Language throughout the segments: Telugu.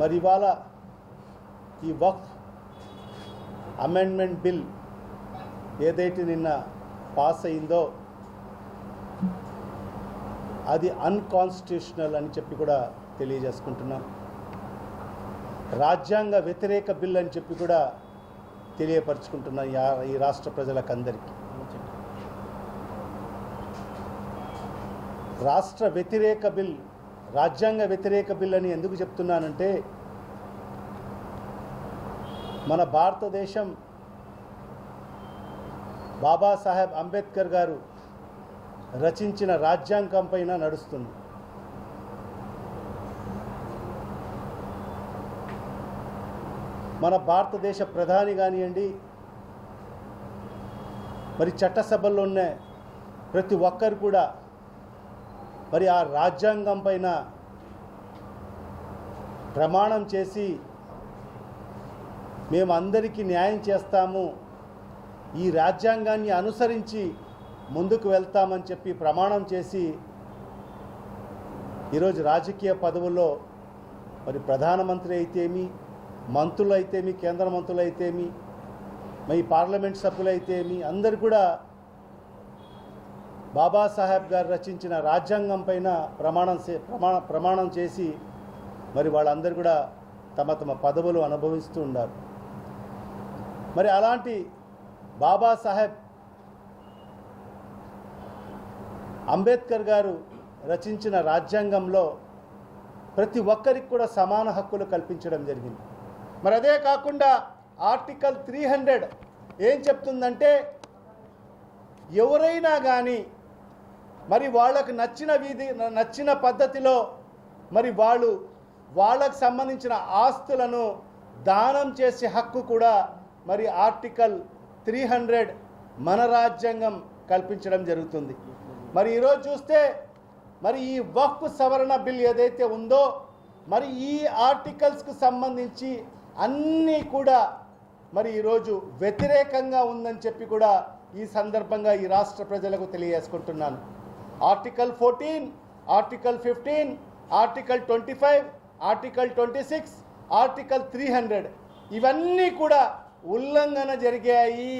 మరి ఇవాళ ఈ వక్ఫ్ అమెండ్మెంట్ బిల్ ఏదైతే నిన్న పాస్ అయిందో అది అన్కాన్స్టిట్యూషనల్ అని చెప్పి కూడా తెలియజేసుకుంటున్నాం. రాజ్యాంగ వ్యతిరేక బిల్ అని చెప్పి కూడా తెలియపరుచుకుంటున్నాం ఈ రాష్ట్ర ప్రజలకందరికీ. రాష్ట్ర వ్యతిరేక బిల్ రాజ్యాంగ వ్యతిరేక బిల్ అని ఎందుకు చెప్తున్నానంటే మన భారతదేశం బాబాసాహెబ్ అంబేద్కర్ గారు రచించిన రాజ్యాంగం పైన నడుస్తుంది. మన భారతదేశ ప్రధాని కానివ్వండి మరి చట్టసభల్లో ఉన్న ప్రతి ఒక్కరు కూడా మరి ఆ రాజ్యాంగం పైన ప్రమాణం చేసి మేము అందరికీ న్యాయం చేస్తాము ఈ రాజ్యాంగాన్ని అనుసరించి ముందుకు వెళ్తామని చెప్పి ప్రమాణం చేసి ఈరోజు రాజకీయ పదవుల్లో మరి ప్రధానమంత్రి అయితేమి మంత్రులు అయితేమి కేంద్ర మంత్రులు అయితేమి మరి పార్లమెంట్ సభ్యులు అయితేమి అందరు కూడా బాబాసాహెబ్ గారు రచించిన రాజ్యాంగం పైన ప్రమాణం చే- ప్రమాణ ప్రమాణం చేసి మరి వాళ్ళందరూ కూడా తమ తమ పదవులు అనుభవిస్తూ ఉన్నారు మరి అలాంటి బాబాసాహెబ్ అంబేద్కర్ గారు రచించిన రాజ్యాంగంలో ప్రతి ఒక్కరికి కూడా సమాన హక్కులు కల్పించడం జరిగింది. మరి అదే కాకుండా ఆర్టికల్ త్రీ హండ్రెడ్ ఏం చెప్తుందంటే ఎవరైనా కానీ మరి వాళ్ళకు నచ్చిన వీధి నచ్చిన పద్ధతిలో మరి వాళ్ళు వాళ్ళకు సంబంధించిన ఆస్తులను దానం చేసే హక్కు కూడా మరి ఆర్టికల్ త్రీ హండ్రెడ్ మన రాజ్యాంగం కల్పించడం జరుగుతుంది. మరి ఈరోజు చూస్తే మరి ఈ వక్ఫ్ సవరణ బిల్ ఏదైతే ఉందో మరి ఈ ఆర్టికల్స్కు సంబంధించి అన్నీ కూడా మరి ఈరోజు వ్యతిరేకంగా ఉందని చెప్పి కూడా ఈ సందర్భంగా ఈ రాష్ట్ర ప్రజలకు తెలియజేసుకుంటున్నాను. Article fourteen article fifteen article twenty five article twenty six article three hundred. ఇవన్నీ కూడా ఉల్లంఘన జరిగాయి.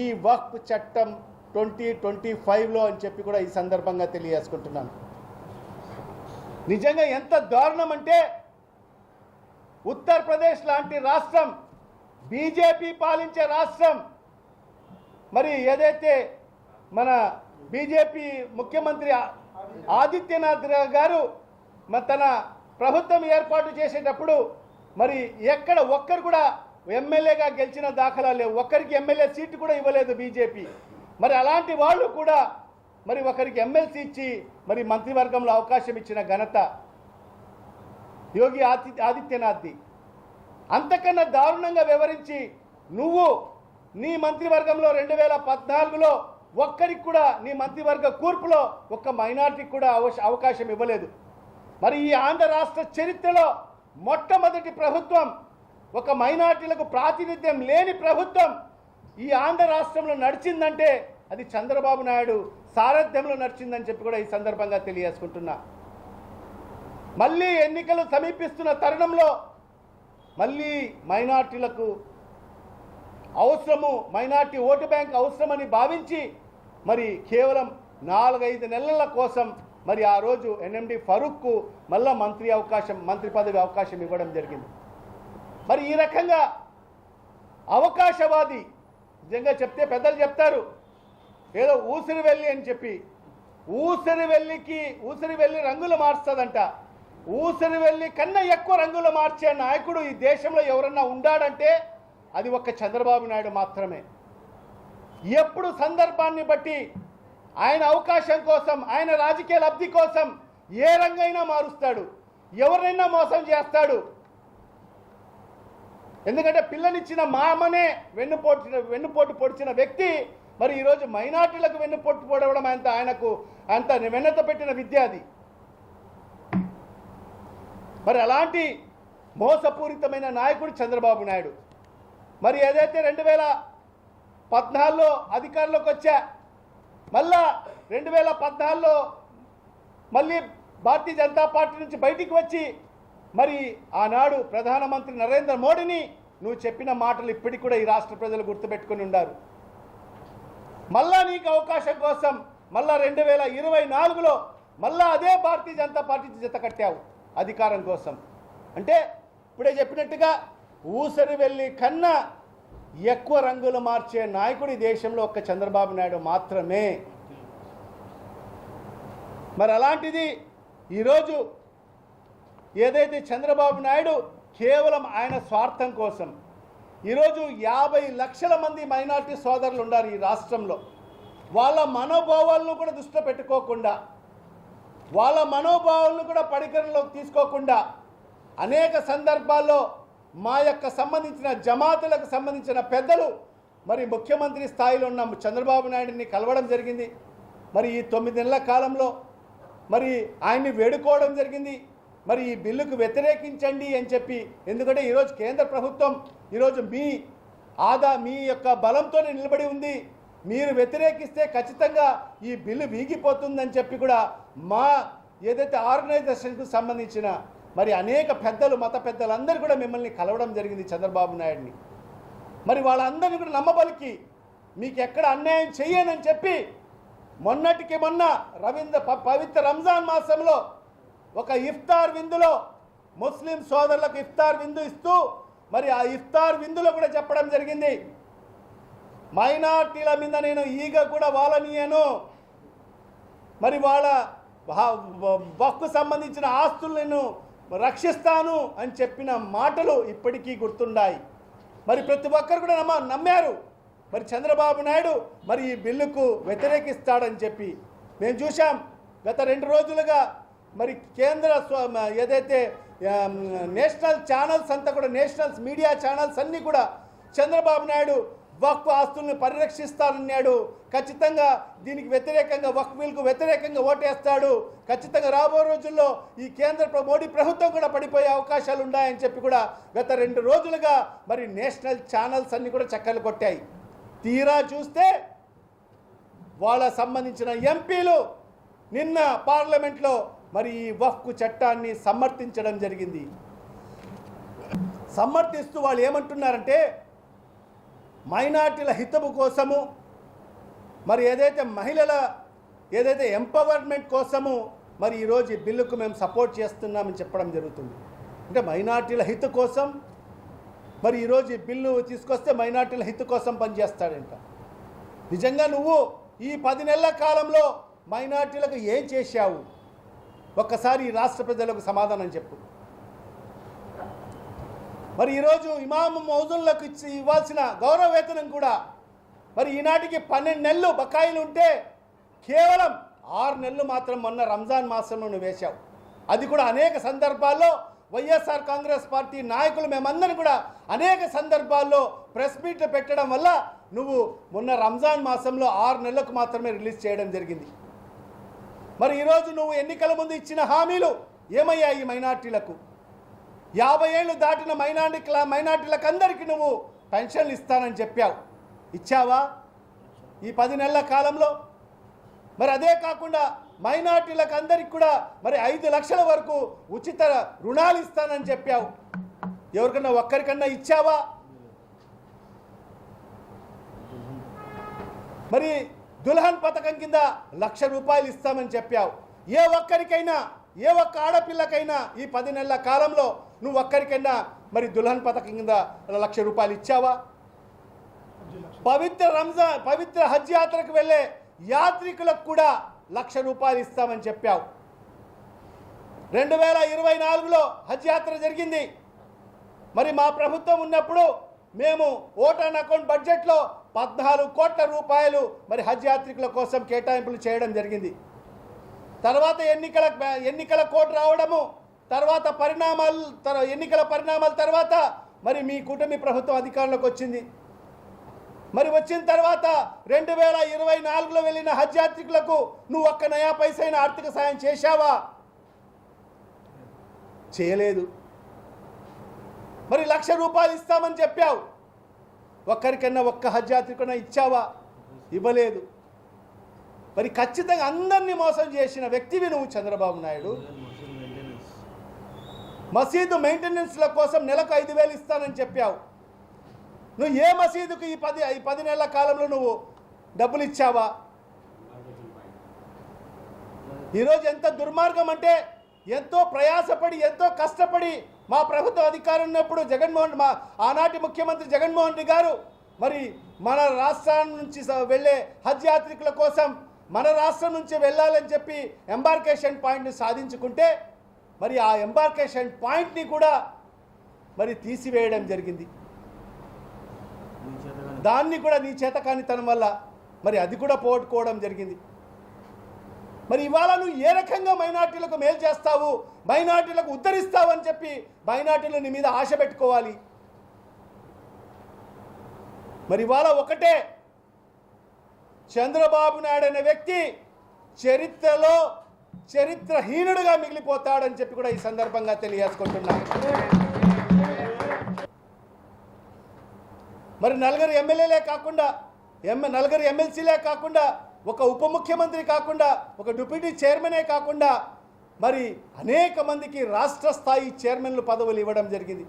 ఈ వక్ఫ్ చట్టం ట్వంటీ ట్వంటీ ఫైవ్లో అని చెప్పి కూడా ఈ సందర్భంగా తెలియజేసుకుంటున్నాను. నిజంగా ఎంత దారుణం అంటే ఉత్తరప్రదేశ్ లాంటి రాష్ట్రం బీజేపీ పాలించే రాష్ట్రం మరి ఏదైతే మన బీజేపీ ముఖ్యమంత్రి ఆదిత్యనాథ్ గారు మరి తన ప్రభుత్వం ఏర్పాటు చేసేటప్పుడు మరి ఎక్కడ ఒక్కరు కూడా ఎమ్మెల్యేగా గెలిచిన దాఖలా లేవు. ఒక్కరికి ఎమ్మెల్యే సీటు కూడా ఇవ్వలేదు బీజేపీ. మరి అలాంటి వాళ్ళు కూడా మరి ఒకరికి ఎమ్మెల్సీ ఇచ్చి మరి మంత్రివర్గంలో అవకాశం ఇచ్చిన ఘనత యోగి ఆది ఆదిత్యనాథ్ది. అంతకన్నా దారుణంగా వివరించి నువ్వు నీ మంత్రివర్గంలో రెండు వేల పద్నాలుగులో ఒక్కరికి కూడా నీ మంత్రివర్గ కూర్పులో ఒక్క మైనార్టీకి కూడా అవశ- అవకాశం ఇవ్వలేదు. మరి ఈ ఆంధ్ర రాష్ట్ర చరిత్రలో మొట్టమొదటి ప్రభుత్వం ఒక మైనార్టీలకు ప్రాతినిధ్యం లేని ప్రభుత్వం ఈ ఆంధ్ర రాష్ట్రంలో నడిచిందంటే అది చంద్రబాబు నాయుడు సారథ్యంలో నడిచిందని చెప్పి కూడా ఈ సందర్భంగా తెలియజేసుకుంటున్నా. మళ్ళీ ఎన్నికలు సమీపిస్తున్న తరుణంలో మళ్ళీ మైనార్టీలకు అవసరము మైనార్టీ ఓటు బ్యాంక్ అవసరమని భావించి మరి కేవలం నాలుగైదు నెలల కోసం మరి ఆ రోజు ఎన్ఎండి ఫరూక్కు మళ్ళా మంత్రి అవకాశం మంత్రి పదవి అవకాశం ఇవ్వడం జరిగింది. మరి ఈ రకంగా అవకాశవాది నిజంగా చెప్తే పెద్దలు చెప్తారు. ఏదో ఊసిరి వెళ్ళి అని చెప్పి ఊసిరి వెళ్ళికి ఊసిరి వెళ్ళి రంగులు మారుస్తుందంట ఊసిరి వెళ్ళి కన్నా ఎక్కువ రంగులు మార్చే నాయకుడు ఈ దేశంలో ఎవరన్నా ఉండాడంటే అది ఒక్క చంద్రబాబు నాయుడు మాత్రమే. ఎప్పుడు సందర్భాన్ని బట్టి ఆయన అవకాశం కోసం ఆయన రాజకీయ లబ్ధి కోసం ఏ రంగైనా మారుస్తాడు. ఎవరినైనా మోసం చేస్తాడు. ఎందుకంటే పిల్లనిచ్చిన మామనే వెన్నుపోటు వెన్నుపోటు పొడిచిన వ్యక్తి మరి ఈరోజు మైనార్టీలకు వెన్నుపోటు పొడవడం అంత ఆయనకు అంత వెన్నత పెట్టిన విద్య అది. మరి అలాంటి మోసపూరితమైన నాయకుడు చంద్రబాబు నాయుడు. మరి ఏదైతే రెండు వేల పద్నాలుగులో అధికారంలోకి వచ్చా. మళ్ళా రెండు వేల పద్నాలుగులో మళ్ళీ భారతీయ జనతా పార్టీ నుంచి బయటికి వచ్చి మరి ఆనాడు ప్రధానమంత్రి నరేంద్ర మోడీని నువ్వు చెప్పిన మాటలు ఇప్పటికి కూడా ఈ రాష్ట్ర ప్రజలు గుర్తుపెట్టుకుని ఉన్నారు మళ్ళా నీకు అవకాశం కోసం మళ్ళా రెండు వేల ఇరవై నాలుగులో మళ్ళా అదే భారతీయ జనతా పార్టీ జత కట్టావు అధికారం కోసం. అంటే ఇప్పుడే చెప్పినట్టుగా ఊసరి వెళ్ళి కన్నా ఎక్కువ రంగులు మార్చే నాయకుడు ఈ దేశంలో ఒక్క చంద్రబాబు నాయుడు మాత్రమే. మరి అలాంటిది ఈరోజు ఏదైతే చంద్రబాబు నాయుడు కేవలం ఆయన స్వార్థం కోసం ఈరోజు యాభై లక్షల మంది మైనార్టీ సోదరులు ఉన్నారు ఈ రాష్ట్రంలో. వాళ్ళ మనోభావాలను కూడా దృష్టిలో పెట్టుకోకుండా వాళ్ళ మనోభావాలను కూడా పరిగణలోకి తీసుకోకుండా అనేక సందర్భాల్లో మా యొక్క సంబంధించిన జమాతులకు సంబంధించిన పెద్దలు మరి ముఖ్యమంత్రి స్థాయిలో ఉన్న చంద్రబాబు నాయుడిని కలవడం జరిగింది. మరి ఈ తొమ్మిది నెలల కాలంలో మరి ఆయన్ని వేడుకోవడం జరిగింది. మరి ఈ బిల్లుకు వ్యతిరేకించండి అని చెప్పి ఎందుకంటే ఈరోజు కేంద్ర ప్రభుత్వం ఈరోజు మీ ఆదా మీ యొక్క బలంతోనే నిలబడి ఉంది. మీరు వ్యతిరేకిస్తే ఖచ్చితంగా ఈ బిల్లు వీగిపోతుందని చెప్పి కూడా మా ఏదైతే ఆర్గనైజేషన్కు సంబంధించిన మరి అనేక పెద్దలు మత పెద్దలందరూ కూడా మిమ్మల్ని కలవడం జరిగింది చంద్రబాబు నాయుడిని. మరి వాళ్ళందరినీ కూడా నమ్మబలికి మీకు ఎక్కడ అన్యాయం చెయ్యనని చెప్పి మొన్నటికి మొన్న రవీంద్ర ప- పవిత్ర రంజాన్ మాసంలో ఒక ఇఫ్తార్ విందులో ముస్లిం సోదరులకు ఇఫ్తార్ విందు ఇస్తూ మరి ఆ ఇఫ్తార్ విందులో కూడా చెప్పడం జరిగింది. మైనార్టీల మీద నేను ఈగ కూడా వాళ్ళనియను మరి వాళ్ళ బక్కు సంబంధించిన ఆస్తులు నేను రక్షిస్తాను అని చెప్పిన మాటలు ఇప్పటికీ గుర్తుండాయి. మరి ప్రతి ఒక్కరు కూడా నమ్మ నమ్మారు. మరి చంద్రబాబు నాయుడు మరి ఈ బిల్లుకు వ్యతిరేకిస్తాడని చెప్పి మేము చూసాం గత రెండు రోజులుగా మరి కేంద్ర స్వ- ఏదైతే నేషనల్ ఛానల్స్ అంతా కూడా నేషనల్స్ మీడియా ఛానల్స్ అన్నీ కూడా చంద్రబాబు నాయుడు వక్ఫ్ ఆస్తుల్ని పరిరక్షిస్తానన్నాడు ఖచ్చితంగా దీనికి వ్యతిరేకంగా వక్ఫ్ బిల్కు వ్యతిరేకంగా ఓటేస్తాడు. ఖచ్చితంగా రాబో రోజుల్లో ఈ కేంద్ర ప్ర- మోడీ ప్రభుత్వం కూడా పడిపోయే అవకాశాలు ఉన్నాయని చెప్పి కూడా గత రెండు రోజులుగా మరి నేషనల్ ఛానల్స్ అన్నీ కూడా చక్కర్లు కొట్టాయి. తీరా చూస్తే వాళ్ళ సంబంధించిన ఎంపీలు నిన్న పార్లమెంట్లో మరి ఈ వఫ్కు చట్టాన్ని సమర్థించడం జరిగింది. సమర్థిస్తూ వాళ్ళు ఏమంటున్నారంటే మైనార్టీల హితము కోసము మరి ఏదైతే మహిళల ఏదైతే ఎంపవర్మెంట్ కోసము మరి ఈరోజు ఈ బిల్లుకు మేము సపోర్ట్ చేస్తున్నామని చెప్పడం జరుగుతుంది. అంటే మైనార్టీల హిత కోసం మరి ఈరోజు ఈ బిల్లు తీసుకొస్తే మైనార్టీల హిత కోసం పనిచేస్తాడంట. నిజంగా నువ్వు ఈ పది నెలల కాలంలో మైనార్టీలకు ఏం చేశావు? ఒక్కసారి ఈ రాష్ట్ర ప్రజలకు సమాధానం చెప్పు. మరి ఈరోజు ఇమాము మౌజున్లకు ఇచ్చి ఇవ్వాల్సిన గౌరవ వేతనం కూడా మరి ఈనాటికి పన్నెండు నెలలు బకాయిలు ఉంటే కేవలం ఆరు నెలలు మాత్రం మొన్న రంజాన్ మాసంలో నువ్వు వేశావు. అది కూడా అనేక సందర్భాల్లో వైఎస్ఆర్ కాంగ్రెస్ పార్టీ నాయకులు మేమందరం కూడా అనేక సందర్భాల్లో ప్రెస్ మీట్లు పెట్టడం వల్ల నువ్వు మొన్న రంజాన్ మాసంలో ఆరు నెలలకు మాత్రమే రిలీజ్ చేయడం జరిగింది. మరి ఈరోజు నువ్వు ఎన్నికల ముందు ఇచ్చిన హామీలు ఏమయ్యాయి ఈ మైనార్టీలకు? యాభై ఏళ్ళు దాటిన మైనార్టీ మైనార్టీలకు అందరికీ నువ్వు పెన్షన్లు ఇస్తానని చెప్పావు. ఇచ్చావా? ఈ పది నెలల కాలంలో? మరి అదే కాకుండా మైనార్టీలకు అందరికి కూడా మరి ఐదు లక్షల వరకు ఉచిత రుణాలు ఇస్తానని చెప్పావు. ఎవరికన్నా ఒక్కరికన్నా ఇచ్చావా? మరి దుల్హన్ పథకం కింద లక్ష రూపాయలు ఇస్తామని చెప్పావు. ఏ ఒక్కరికైనా ఏ ఒక్క ఆడపిల్లకైనా ఈ పది నెలల కాలంలో నువ్వు ఒక్కరికైనా మరి దుల్హన్ పథకం కింద లక్ష రూపాయలు ఇచ్చావా? పవిత్ర రంజాన్ పవిత్ర హజ్ యాత్రకు వెళ్ళే యాత్రికులకు కూడా లక్ష రూపాయలు ఇస్తామని చెప్పావు. రెండు వేల ఇరవై నాలుగులో హజ్ యాత్ర జరిగింది. మరి మా ప్రభుత్వం ఉన్నప్పుడు మేము ఓటాన్ అకౌంట్ బడ్జెట్లో పద్నాలుగు కోట్ల రూపాయలు మరి హజ్ యాత్రికుల కోసం కేటాయింపులు చేయడం జరిగింది. తర్వాత ఎన్నికల ఎన్నికల కోడ్ రావడము తర్వాత పరిణామాలు ఎన్నికల పరిణామాల తర్వాత మరి మీ కూటమి ప్రభుత్వం అధికారంలోకి వచ్చింది. మరి వచ్చిన తర్వాత రెండు వేల ఇరవై నాలుగులో వెళ్ళిన హజ్ యాత్రికులకు నువ్వు ఒక్క నయా పైసైన ఆర్థిక సాయం చేశావా? చేయలేదు. మరి లక్ష రూపాయలు ఇస్తామని చెప్పావు. ఒక్కరికన్నా ఒక్క హజ్ యాత్రికన్నా ఇచ్చావా? ఇవ్వలేదు. మరి ఖచ్చితంగా అందరినీ మోసం చేసిన వ్యక్తివి నువ్వు చంద్రబాబు నాయుడు. మసీదు మెయింటెనెన్స్ల కోసం నెలకు ఐదు వేలు ఇస్తానని చెప్పావు. నువ్వు ఏ మసీదుకు ఈ పది ఈ పది నెలల కాలంలో నువ్వు డబ్బులు ఇచ్చావా? ఈరోజు ఎంత దుర్మార్గం అంటే ఎంతో ప్రయాసపడి ఎంతో కష్టపడి మా ప్రభుత్వ అధికారం ఉన్నప్పుడు జగన్మోహన్ మా ఆనాటి ముఖ్యమంత్రి జగన్మోహన్ రెడ్డి గారు మరి మన రాష్ట్రం నుంచి వెళ్ళే హజ్ యాత్రికుల కోసం మన రాష్ట్రం నుంచి వెళ్ళాలని చెప్పి ఎంబార్కేషన్ పాయింట్ని సాధించుకుంటే మరి ఆ ఎంబార్కేషన్ పాయింట్ని కూడా మరి తీసివేయడం జరిగింది. దాన్ని కూడా నీ చేత కానితనం వల్ల మరి అది కూడా పోగొట్టుకోవడం జరిగింది. మరి ఇవాళ నువ్వు ఏ రకంగా మైనార్టీలకు మేలు చేస్తావు మైనార్టీలకు ఉద్ధరిస్తావు అని చెప్పి మైనార్టీలు నీ మీద ఆశ పెట్టుకోవాలి. మరి ఇవాళ ఒకటే చంద్రబాబు నాయుడు అనే వ్యక్తి చరిత్రలో చరిత్రహీనుడుగా మిగిలిపోతాడని చెప్పి కూడా ఈ సందర్భంగా తెలియజేసుకుంటున్నాను. మరి నలుగురు ఎమ్మెల్యేలే కాకుండా ఎమ్మె నలుగురు ఎమ్మెల్సీలే కాకుండా ఒక ఉప ముఖ్యమంత్రి కాకుండా ఒక డిప్యూటీ చైర్మనే కాకుండా మరి అనేక మందికి రాష్ట్ర స్థాయి చైర్మన్లు పదవులు ఇవ్వడం జరిగింది.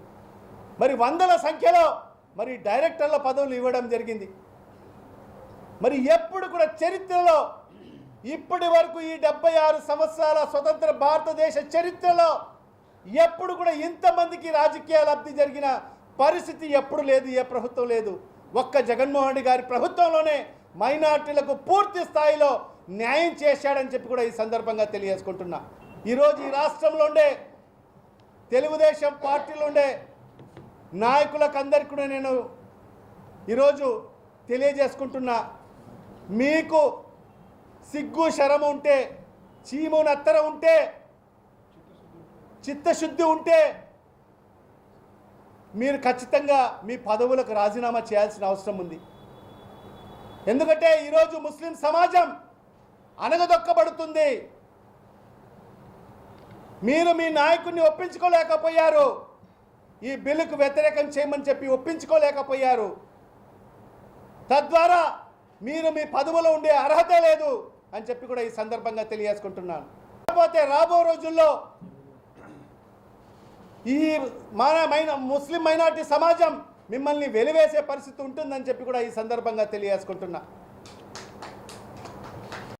మరి వందల సంఖ్యలో మరి డైరెక్టర్ల పదవులు ఇవ్వడం జరిగింది. మరి ఎప్పుడు కూడా చరిత్రలో ఇప్పటి వరకు ఈ డెబ్బై ఆరు సంవత్సరాల స్వతంత్ర భారతదేశ చరిత్రలో ఎప్పుడు కూడా ఇంతమందికి రాజకీయ లబ్ధి జరిగిన పరిస్థితి ఎప్పుడు లేదు ఏ ప్రభుత్వం లేదు. ఒక్క జగన్మోహన్ రెడ్డి గారి ప్రభుత్వంలోనే మైనార్టీలకు పూర్తి స్థాయిలో న్యాయం చేశాడని చెప్పి కూడా ఈ సందర్భంగా తెలియజేసుకుంటున్నా. ఈరోజు ఈ రాష్ట్రంలో ఉండే తెలుగుదేశం పార్టీలో ఉండే నాయకులకు అందరికీ కూడా నేను ఈరోజు తెలియజేసుకుంటున్నా. మీకు సిగ్గు శరమ ఉంటే చీము నత్తర ఉంటే చిత్తశుద్ధి ఉంటే మీరు ఖచ్చితంగా మీ పదవులకు రాజీనామా చేయాల్సిన అవసరం ఉంది. ఎందుకంటే ఈరోజు ముస్లిం సమాజం అనగదొక్కబడుతుంది. మీరు మీ నాయకుడిని ఒప్పించుకోలేకపోయారు. ఈ బిల్లుకు వ్యతిరేకం చేయమని చెప్పి ఒప్పించుకోలేకపోయారు. తద్వారా మీరు మీ పదవులో ఉండే అర్హత లేదు. అని చెప్పి కూడా ఈ సందర్భంగా తెలియజేసుకుంటున్నాను. కాకపోతే రాబో రోజుల్లో ఈ మన మైన ముస్లిం మైనార్టీ సమాజం మిమ్మల్ని వెలివేసే పరిస్థితి ఉంటుందని చెప్పి కూడా ఈ సందర్భంగా తెలియజేసుకుంటున్నా.